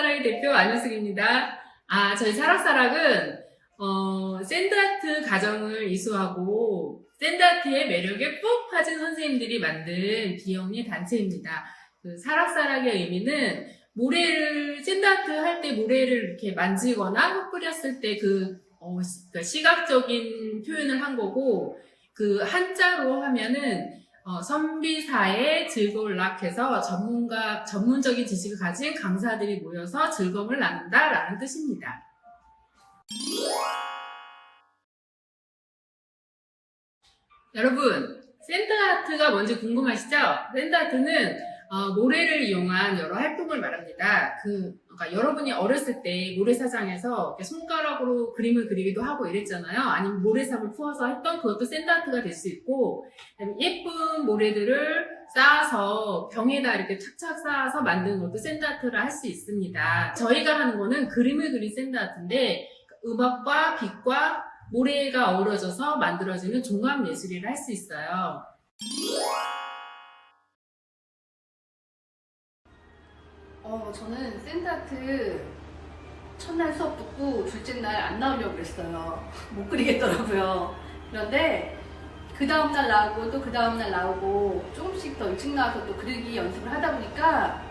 사락사락의 대표 안효승입니다. 아, 저희 사락사락은, 어, 샌드아트 가정을 이수하고, 샌드아트의 매력에 푹 빠진 선생님들이 만든 비영리 단체입니다. 그 사락사락의 의미는, 모래를, 샌드아트 할 때 모래를 이렇게 만지거나 흙 뿌렸을 때 그, 어, 시- 그러니까 시각적인 표현을 한 거고, 그 한자로 하면은, 어, 선비사의 즐거울 락해서 전문가, 전문적인 지식을 가진 강사들이 모여서 즐거움을 나눈다 라는 뜻입니다. 여러분, 샌드아트가 뭔지 궁금하시죠? 샌드아트는 어, 모래를 이용한 여러 활동을 말합니다. 그, 그러니까 여러분이 어렸을 때 모래사장에서 손가락으로 그림을 그리기도 하고 이랬잖아요. 아니면 모래삽을 푸어서 했던 그것도 샌드아트가 될 수 있고, 예쁜 모래들을 쌓아서 병에다 이렇게 착착 쌓아서 만드는 것도 샌드아트를 할 수 있습니다. 저희가 하는 거는 그림을 그린 샌드아트인데, 음악과 빛과 모래가 어우러져서 만들어지는 종합 예술이라 할 수 있어요. 어, 저는 샌드아트 첫날 수업 듣고 둘째 날 안 나오려고 그랬어요. 못 그리겠더라고요. 그런데 그 다음날 나오고 또 그 다음날 나오고 조금씩 더 일찍 나와서 또 그리기 연습을 하다 보니까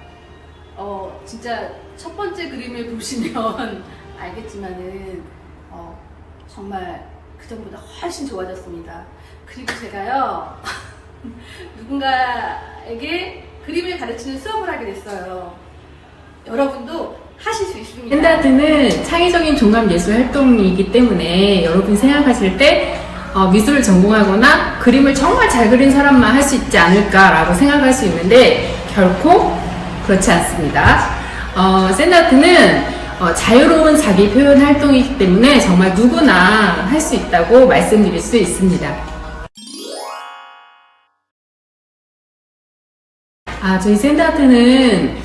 어, 진짜 첫 번째 그림을 보시면 알겠지만은 어, 정말 그전보다 훨씬 좋아졌습니다. 그리고 제가요 누군가에게 그림을 가르치는 수업을 하게 됐어요. 여러분도 하실 수 있습니다. 샌드아트는 창의적인 종합 예술 활동이기 때문에 여러분이 생각하실 때 어, 미술을 전공하거나 그림을 정말 잘 그린 사람만 할 수 있지 않을까라고 생각할 수 있는데 결코 그렇지 않습니다. 어, 샌드아트는 어, 자유로운 자기 표현 활동이기 때문에 정말 누구나 할 수 있다고 말씀드릴 수 있습니다. 아, 저희 샌드아트는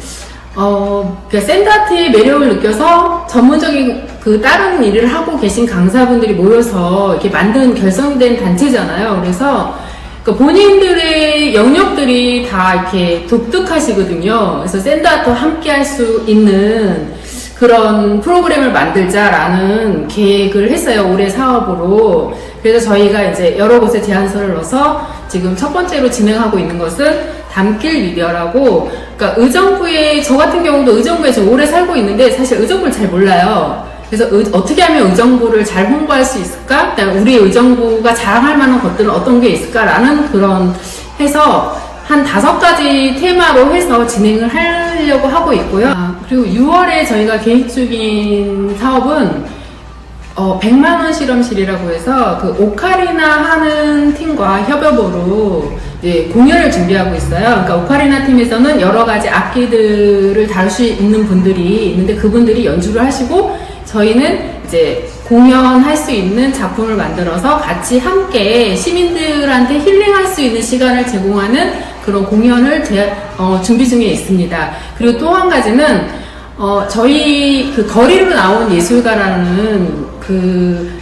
어, 그 샌드아트의 매력을 느껴서 전문적인 그 다른 일을 하고 계신 강사분들이 모여서 이렇게 만든 결성된 단체잖아요. 그래서 그 본인들의 영역들이 다 이렇게 독특하시거든요. 그래서 샌드아트와 함께 할 수 있는 그런 프로그램을 만들자라는 계획을 했어요. 올해 사업으로. 그래서 저희가 이제 여러 곳에 제안서를 넣어서 지금 첫 번째로 진행하고 있는 것은 담길 미디어라고 그러니까 의정부에 저 같은 경우도 의정부에 저 오래 살고 있는데 사실 의정부를 잘 몰라요. 그래서 의- 어떻게 하면 의정부를 잘 홍보할 수 있을까? 우리 의정부가 자랑할 만한 것들은 어떤 게 있을까라는 그런 해서 한 다섯 가지 테마로 해서 진행을 하려고 하고 있고요. 아, 그리고 6월에 저희가 계획 중인 사업은 어, 100만원 실험실이라고 해서 그 오카리나 하는 팀과 협업으로 이제 공연을 준비하고 있어요. 그러니까 오카리나 팀에서는 여러 가지 악기들을 다룰 수 있는 분들이 있는데 그분들이 연주를 하시고 저희는 이제 공연할 수 있는 작품을 만들어서 같이 함께 시민들한테 힐링할 수 있는 시간을 제공하는 그런 공연을 제- 어, 준비 중에 있습니다. 그리고 또 한 가지는 어, 저희 그 거리로 나온 예술가라는 그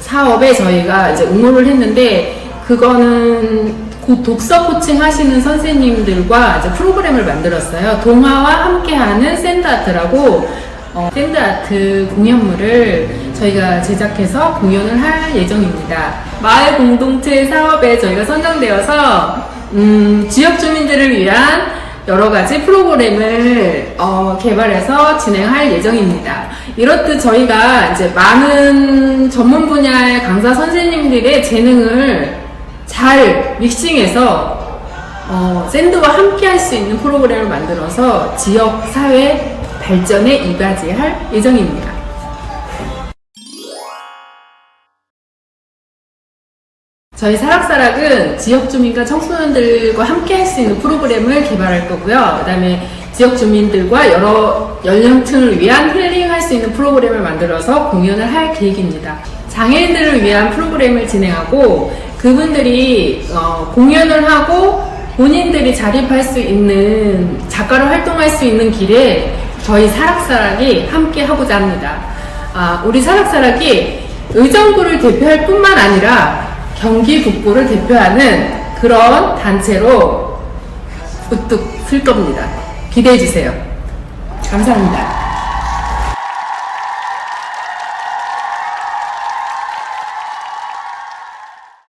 사업에 저희가 이제 응모를 했는데 그거는 곧 독서 코칭 하시는 선생님들과 이제 프로그램을 만들었어요. 동화와 함께하는 샌드아트라고 어, 샌드아트 공연물을 저희가 제작해서 공연을 할 예정입니다. 마을 공동체 사업에 저희가 선정되어서 음, 지역 주민들을 위한 여러 가지 프로그램을 어, 개발해서 진행할 예정입니다. 이렇듯 저희가 이제 많은 전문 분야의 강사 선생님들의 재능을 잘 믹싱해서 어, 샌드와 함께 할 수 있는 프로그램을 만들어서 지역 사회 발전에 이바지할 예정입니다. 저희 사락사락은 지역 주민과 청소년들과 함께 할 수 있는 프로그램을 개발할 거고요. 그 다음에 지역 주민들과 여러 연령층을 위한 힐링할 수 있는 프로그램을 만들어서 공연을 할 계획입니다. 장애인들을 위한 프로그램을 진행하고 그분들이 어, 공연을 하고 본인들이 자립할 수 있는 작가로 활동할 수 있는 길에 저희 사락사락이 함께 하고자 합니다. 아, 우리 사락사락이 의정부를 대표할 뿐만 아니라 경기 북부를 대표하는 그런 단체로 우뚝 쓸 겁니다. 기대해 주세요. 감사합니다.